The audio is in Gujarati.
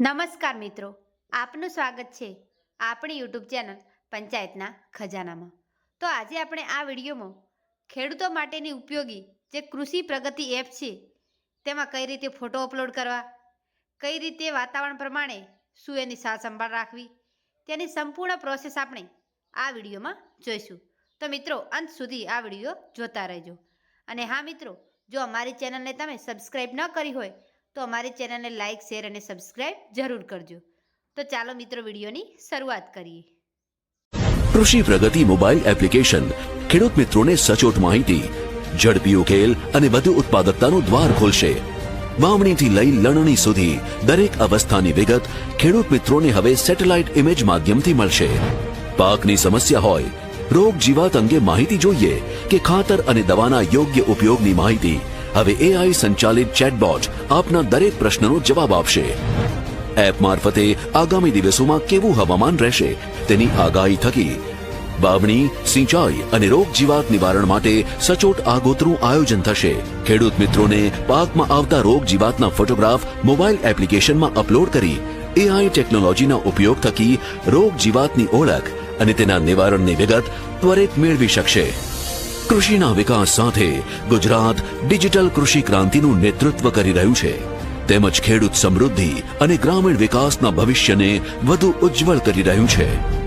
નમસ્કાર મિત્રો, આપનું સ્વાગત છે આપણી યુટ્યુબ ચેનલ પંચાયતના ખજાનામાં. તો આજે આપણે આ વિડીયોમાં ખેડૂતો માટેની ઉપયોગી જે કૃષિ પ્રગતિ એપ છે, તેમાં કઈ રીતે ફોટો અપલોડ કરવા, કઈ રીતે વાતાવરણ પ્રમાણે શું એની સાર સંભાળ રાખવી, તેની સંપૂર્ણ પ્રોસેસ આપણે આ વિડીયોમાં જોઈશું. તો મિત્રો, અંત સુધી આ વીડિયો જોતા રહેજો. અને હા મિત્રો, જો અમારી ચેનલને તમે સબસ્ક્રાઈબ ન કરી હોય તો અમારી ચેનલને લાઇક શેર અને સબસ્ક્રાઇબ જરૂર કરજો. તો ચાલો મિત્રો, વિડીયોની શરૂઆત કરીએ. કૃષિ પ્રગતિ મોબાઈલ એપ્લિકેશન. ખેડૂત મિત્રોને સચોટ માહિતી, ઝડપી ઉકેલ અને વધુ ઉત્પાદકતાનું દ્વાર ખોલશે. વાવણીથી લઈ લણણી સુધી દરેક અવસ્થાની વિગત ખેડૂત મિત્રોને હવે સેટેલાઇટ ઇમેજ માધ્યમથી મળશે. પાકની સમસ્યા હોય, રોગ જીવાત અંગે માહિતી જોઈએ કે ખાતર અને દવાના યોગ્ય ઉપયોગની માહિતી હવે એઆઈ સંચાલિત ચેટબોટ આપના દરેક પ્રશ્નનો જવાબ આપશે. એપ મારફતે આગામી દિવસોમાં કેવું હવામાન રહેશે તેની આગાહી થકી. વાવણી, સિંચાઈ અને રોગ જીવાત નિવારણ માટે સચોટ આગોતરું આયોજન થશે. ખેડૂત મિત્રોને પાકમાં આવતા રોગ જીવાતના ફોટોગ્રાફ, મોબાઈલ એપ્લિકેશનમાં અપલોડ કરી એઆઈ ટેકનોલોજીના ઉપયોગ થકી રોગ જીવાતની ઓળખ અને તેના નિવારણની વિગત ત્વરિત મેળવી શકશે. કૃષિના વિકાસ સાથે ગુજરાત ડિજિટલ કૃષિ ક્રાંતિનું નેતૃત્વ કરી રહ્યું છે. તેમજ ખેડૂત સમૃદ્ધિ અને ગ્રામીણ વિકાસના ભવિષ્યને વધુ ઉજ્જવળ કરી રહ્યું છે.